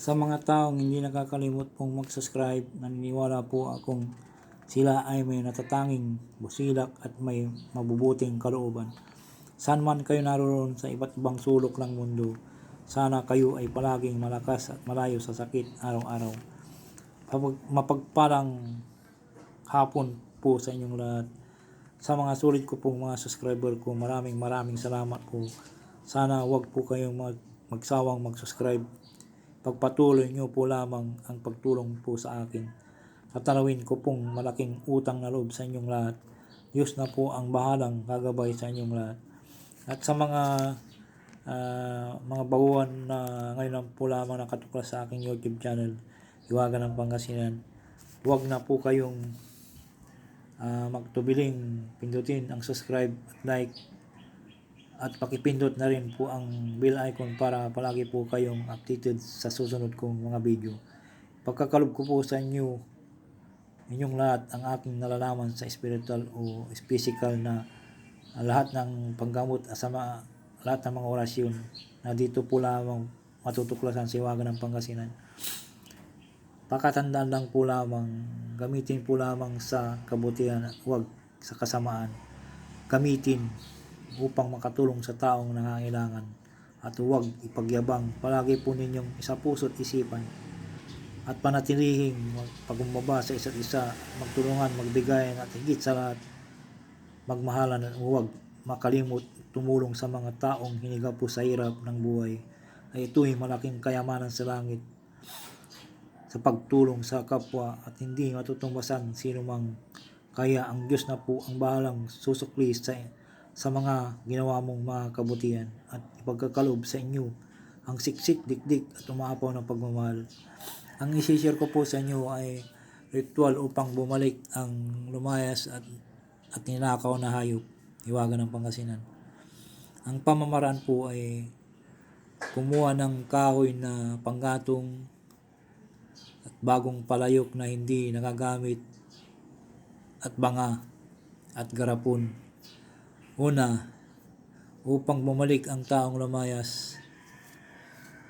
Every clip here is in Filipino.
Sa mga taong hindi nakakalimot pong mag-subscribe, naniniwala po akong sila ay may natatanging busilak at may mabubuting kalooban. Saan man kayo naroon sa iba't ibang sulok ng mundo, sana kayo ay palaging malakas at malayo sa sakit araw-araw. Mapagpalang hapon po sa inyong lahat. Sa mga sulit ko pong mga subscriber ko, maraming maraming salamat po. Sana wag po kayong mag magsawang mag-subscribe. Pagpatuloy nyo po lamang ang pagtulong po sa akin. Tatanawin ko pong malaking utang na loob sa inyong lahat. Diyos na po ang bahalang gagabay sa inyong lahat. At sa mga ah, mga baguhan na ngayon lang po lamang nakatuklas sa aking YouTube channel, Iwagan ng Pangasinan, huwag na po kayong ah, magtubiling pindutin ang subscribe at like at pakipindot na rin po ang bell icon para palagi po kayong updated sa susunod kong mga video. Pagkakalob ko po sa inyo, inyong lahat ang aking nalalaman sa spiritual o physical na ah, lahat ng panggamot sa mga, lahat ng mga orasyon na dito po lamang matutuklasan sa Iwagan ng Pangasinan. Pakatandaan lang po lamang, gamitin po lamang sa kabutihan at huwag sa kasamaan. Gamitin upang makatulong sa taong nangangailangan. At huwag ipagyabang. Palagi po ninyong isa puso't isipan. At panatilihing pagumbaba sa isa't isa, magtulungan, magbigayan at higit sa lahat, magmahalan at huwag makalimot tumulong sa mga taong hiniga po sa hirap ng buhay. Ay ito'y malaking kayamanan sa langit sa pagtulong sa kapwa at hindi matutumbasan sino mang. Kaya ang Diyos na po ang bahalang susukli sa, sa mga ginawa mong mga kabutihan at ipagkakalob sa inyo ang siksik, dikdik at umaapaw ng pagmamahal. Ang isishare ko po sa inyo ay ritual upang bumalik ang lumayas at, at ninakaw na hayop, iwagan ng Pangasinan. Ang pamamaraan po ay kumuha ng kahoy na panggatong at bagong palayok na hindi nagagamit at banga at garapon. Una, upang bumalik ang taong lumayas,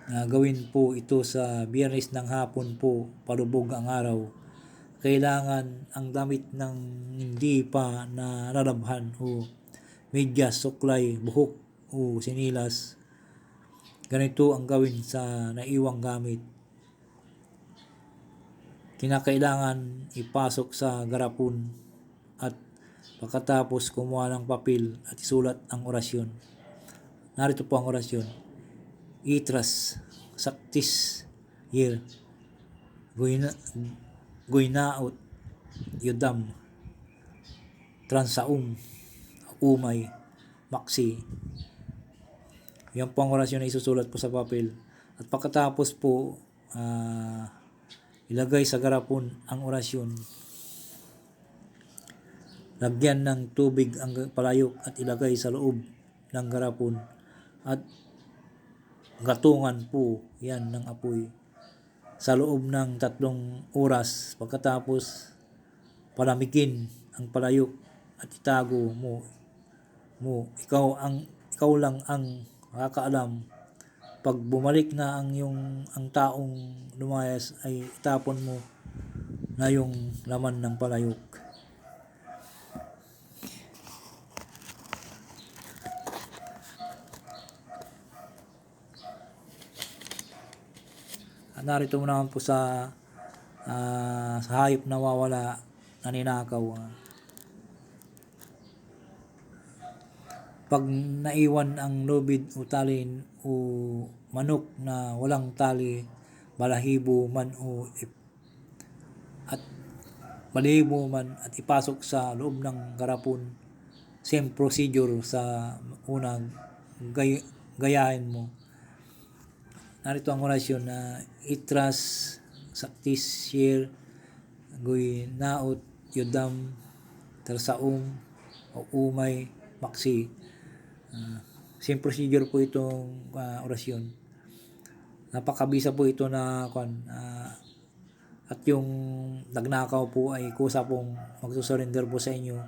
na gawin po ito sa biyernes ng hapon po, palubog ang araw. Kailangan ang damit ng hindi pa nalalabhan o medyas, suklay, buhok o sinilas. Ganito ang gawin sa naiwang gamit kinakailangan ipasok sa garapon at pagkatapos kumuha ng papel at isulat ang orasyon. Narito po ang orasyon. Itras, saktis, year, guina, guinaot, yudam, transaum, umay, maksi. Yan po ang orasyon na isusulat po sa papel. At pagkatapos po, ah, Ilagay sa garapon ang orasyon. Lagyan ng tubig ang palayok at ilagay sa loob ng garapon. At gatungan po yan ng apoy. Sa loob ng tatlong oras pagkatapos palamigin ang palayok at itago mo mo ikaw ang ikaw lang ang makakaalam pag bumalik na ang yung ang taong lumayas ay itapon mo na yung laman ng palayok. Narito mo naman po sa ah, sa hayop na wawala na ninakaw. ah. pag naiwan ang lubid o tali o manok na walang tali, balahibo man o at balahibo man at ipasok sa loob ng garapon, same procedure sa unang gay, gayahin mo. Narito ang orasyon na itras saktis share goy naot yudam tersaum o umay maksi Uh, same procedure po itong uh, orasyon. Napakabisa po ito na kon uh, at yung nagnakaw po ay kusa pong magsusurrender po sa inyo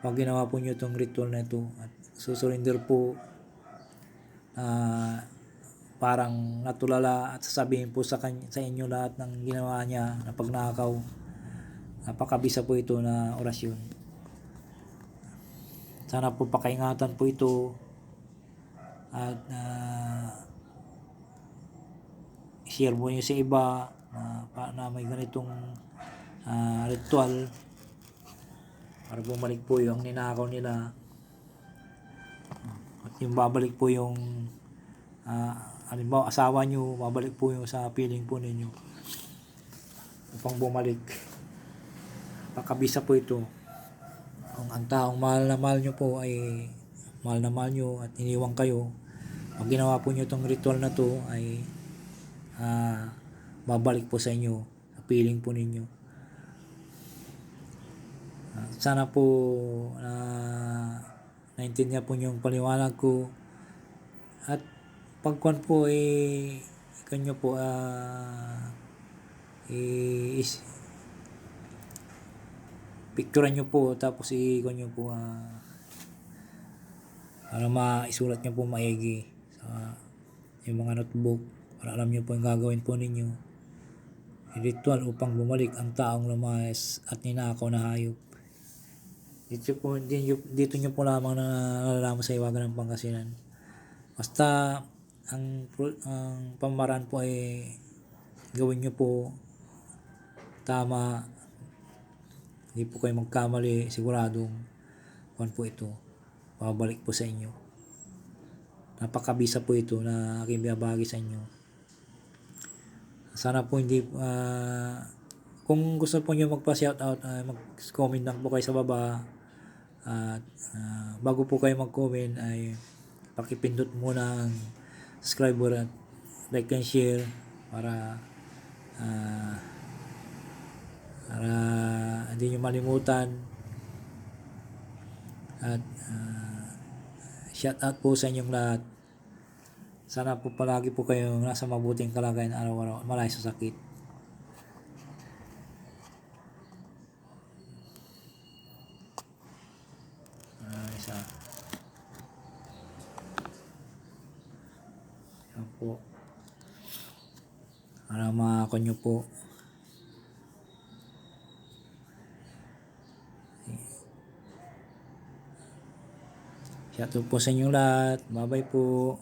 pag ginawa po nyo itong ritual na ito at susurrender po uh, parang natulala at sasabihin po sa, kanya, sa inyo lahat ng ginawa niya na pagnakaw. Napakabisa po ito na orasyon. Sana po pakaingatan po ito at ah, share mo niyo sa iba na, pa- na may ganitong ah, ritual para bumalik po yung ninakaw nila at yung babalik po yung ah, halimbawa asawa nyo babalik po yung sa piling po ninyo upang bumalik. Pakabisa po ito. Ang, ang taong mahal na mahal nyo po ay mahal na mahal nyo at iniwang kayo. Pag ginawa po nyo itong ritual na to ay ah, babalik po sa inyo sa piling po ninyo. Ah, sana po na naintindihan po yung paliwanag ko at pagkuan po eh kanyo po ah eh, is picturean nyo po tapos i-ikon nyo po ah para maisulat nyo po maigi sa yung mga notebook para alam nyo po yung gagawin po ninyo. Ritual upang bumalik ang taong lumayas at ninakaw na hayop. Dito po dito, dito nyo po lamang na nalalaman sa iwagan ng Pangasinan. Basta ang ang pamamaraan po ay gawin nyo po tama. Hindi po kayo magkamali siguradong kuan po ito babalik po sa inyo. Napakabisa po ito na aking binabagi sa inyo. Sana po hindi ah, kung gusto po nyo magpa-shoutout uh, mag-comment lang po kayo sa baba. At ah, bago po kayo mag-comment ay pakipindot muna ang subscribe at like and share para ah, para hindi nyo malimutan. At uh, shout out po sa inyong lahat. Sana po palagi po kayong nasa mabuting kalagayan araw-araw. Malayo sa sakit Ah, isa Yan po para makakon nyo po Shout out po sa inyong lahat. Bye-bye po.